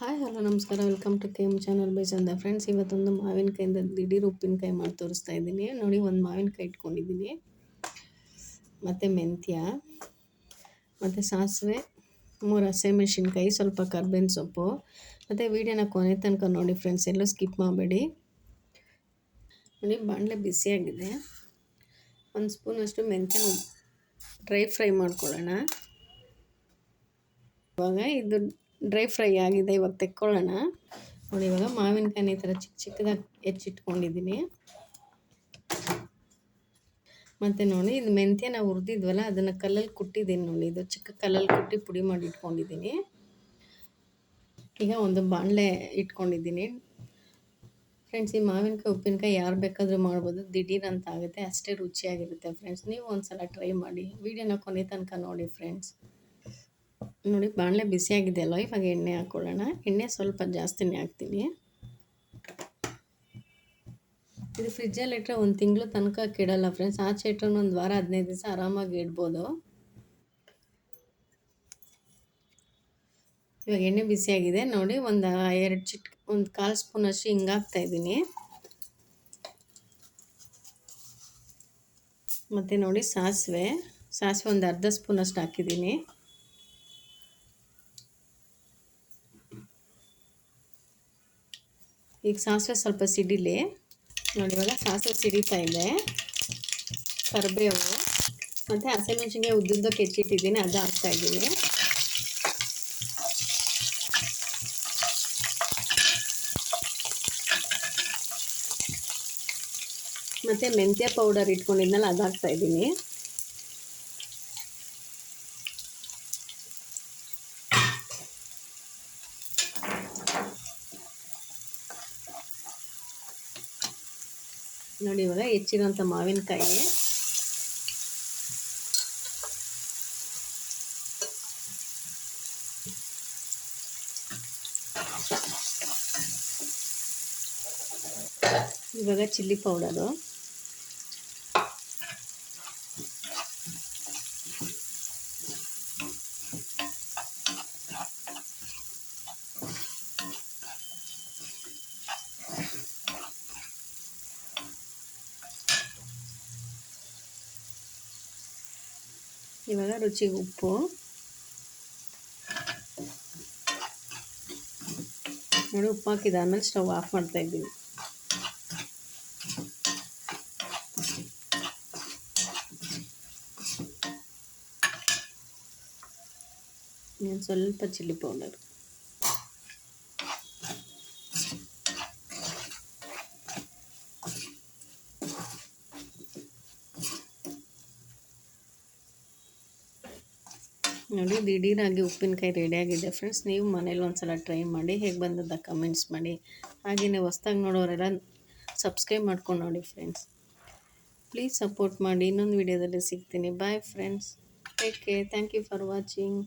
Hi hello ನಮಸ್ಕಾರ. Welcome to K M channel by Chanda friends ಇವತ್ತೊಂದು ಮಾವಿನಕಾಯಿಂದ ದಿಢೀರ್ ಉಪ್ಪಿನಕಾಯಿ ಮಾಡಿ ತೋರಿಸ್ತಾ ಇದ್ದೀನಿ ನೋಡಿ, ಒಂದು ಮಾವಿನಕಾಯಿ ಇಟ್ಕೊಂಡಿದ್ದೀನಿ. ಮತ್ತು ಮೆಂತ್ಯ, ಮತ್ತು ಸಾಸಿವೆ, ಮೂರು ಹಸಿಮೆಣ್ಸಿನ್ಕಾಯಿ, ಸ್ವಲ್ಪ ಕರ್ಬೇವಿನ ಸೊಪ್ಪು, ಮತ್ತು ವೀಡಿಯೋನ ಕೊನೆ ತನಕ ನೋಡಿ ಫ್ರೆಂಡ್ಸ್ ಎಲ್ಲೂ ಸ್ಕಿಪ್ ಮಾಡಬೇಡಿ. ನೋಡಿ, ಬಾಣಲೆ ಬಿಸಿಯಾಗಿದೆ ಒಂದು ಸ್ಪೂನಷ್ಟು ಮೆಂತ್ಯನ ಡ್ರೈ ಫ್ರೈ ಮಾಡ್ಕೊಳ್ಳೋಣ. ಇವಾಗ ಇದು ಡ್ರೈ ಫ್ರೈ ಆಗಿದೆ ಇವಾಗ ತೆಕ್ಕೊಳ್ಳೋಣ. ನೋಡಿ, ಇವಾಗ ಮಾವಿನಕಾಯಿ ಈ ಥರ ಚಿಕ್ಕ ಚಿಕ್ಕದಾಗಿ ಹೆಚ್ಚಿಟ್ಕೊಂಡಿದ್ದೀನಿ. ಮತ್ತು ನೋಡಿ, ಇದು ಮೆಂತ್ಯ ನಾವು ಹುರಿದಿದ್ವಲ್ಲ, ಅದನ್ನು ಕಲ್ಲಲ್ಲಿ ಕುಟ್ಟಿದ್ದೀನಿ ನೋಡಿ. ಇದು ಚಿಕ್ಕ ಕಲ್ಲಲ್ಲಿ ಕುಟ್ಟಿ ಪುಡಿ ಮಾಡಿ ಇಟ್ಕೊಂಡಿದ್ದೀನಿ. ಈಗ ಒಂದು ಬಾಣಲೆ ಇಟ್ಕೊಂಡಿದ್ದೀನಿ. ಫ್ರೆಂಡ್ಸ್ ಈ ಮಾವಿನಕಾಯಿ, ಉಪ್ಪಿನಕಾಯಿ ಯಾರು ಬೇಕಾದರೂ ಮಾಡ್ಬೋದು. ದಿಢೀರ್ ಅಂತ ಆಗುತ್ತೆ, ಅಷ್ಟೇ ರುಚಿಯಾಗಿರುತ್ತೆ ಫ್ರೆಂಡ್ಸ್ ನೀವು ಒಂದು ಸಲ ಟ್ರೈ ಮಾಡಿ. ವೀಡಿಯೋನ ಕೊನೆ ತನಕ ನೋಡಿ ಫ್ರೆಂಡ್ಸ್ ನೋಡಿ, ಬಾಣಲೆ ಬಿಸಿಯಾಗಿದೆ ಬಿಸಿಯಾಗಿದೆಯಲ್ಲ ಇವಾಗ ಎಣ್ಣೆ ಹಾಕ್ಕೊಳ್ಳೋಣ ಎಣ್ಣೆ ಸ್ವಲ್ಪ ಜಾಸ್ತಿನೇ ಹಾಕ್ತೀನಿ. ಇದು ಫ್ರಿಜ್ಜಲ್ಲಿ ಇಟ್ಟರೆ ಒಂದು ತಿಂಗಳು ತನಕ ಕೆಡಲ್ಲ ಫ್ರೆಂಡ್ಸ್ ಆಚೆ ಇಟ್ಟರೆ ಒಂದು ವಾರ, ಹದಿನೈದು ದಿವಸ ಆರಾಮಾಗಿ ಇಡ್ಬೋದು. ಇವಾಗ ಎಣ್ಣೆ ಬಿಸಿಯಾಗಿದೆ ನೋಡಿ, ಒಂದು ಎರಡು ಚಿಟ್, ಒಂದು ಕಾಲು ಸ್ಪೂನ್ ಅಷ್ಟು ಹಿಂಗೆ ಹಾಕ್ತಾಯಿದ್ದೀನಿ ಮತ್ತು ನೋಡಿ, ಸಾಸಿವೆ. ಸಾಸಿವೆ ಒಂದು ಅರ್ಧ ಸ್ಪೂನಷ್ಟು ಹಾಕಿದ್ದೀನಿ. ಈಗ ಸಾಸಿವೆ ಸ್ವಲ್ಪ ಸಿಡಿಲಿ. ನೋಡಿ ಇವಾಗ ಸಾಸಿವೆ ಸಿಡಿತಾ ಇದೆ. ಕರಿಬೇವು. ಮತ್ತು ಹಸಿಮೆಣ್ಸಿನ್ಕಾಯಿ ಉದ್ದುದ್ದ ಕೆಚ್ಚಿಟ್ಟಿದ್ದೀನಿ, ಅದು ಹಾಕ್ತಾಯಿದ್ದೀನಿ ಮತ್ತು ಮೆಂತ್ಯ ಪೌಡರ್ ಇಟ್ಕೊಂಡಿದ್ನಲ್ಲ, ಅದು ಹಾಕ್ತಾಯಿದ್ದೀನಿ ನೋಡಿ ಇವಾಗ ಹೆಚ್ಚಿರೋಂಥ ಮಾವಿನಕಾಯಿ. ಇವಾಗ ಚಿಲ್ಲಿ ಪೌಡರು. ಇವಾಗ ರುಚಿಗೆ ಉಪ್ಪು. ನೋಡಿ ಉಪ್ಪು ಹಾಕಿದಾದ್ಮೇಲೆ ಸ್ಟವ್ ಆಫ್ ಮಾಡ್ತಾ ಇದ್ದೀವಿ ಸ್ವಲ್ಪ ಚಿಲ್ಲಿ ಪೌಡರ್. ನೋಡಿ, ದಿಢೀರಾಗಿ ಉಪ್ಪಿನಕಾಯಿ ರೆಡಿಯಾಗಿದೆ ಫ್ರೆಂಡ್ಸ್ ನೀವು ಮನೇಲಿ ಒಂದು ಸಲ ಟ್ರೈ ಮಾಡಿ, ಹೇಗೆ ಬಂದದ ಕಮೆಂಟ್ಸ್ ಮಾಡಿ. ಹಾಗೆಯೇ ಹೊಸ್ದಾಗಿ ನೋಡೋರೆಲ್ಲ ಸಬ್ಸ್ಕ್ರೈಬ್ ಮಾಡ್ಕೊಂಡು ನೋಡಿ ಫ್ರೆಂಡ್ಸ್ ಪ್ಲೀಸ್ ಸಪೋರ್ಟ್ ಮಾಡಿ. ಇನ್ನೊಂದು ವೀಡಿಯೋದಲ್ಲಿ ಸಿಗ್ತೀನಿ. Bye friends take care thank you for watching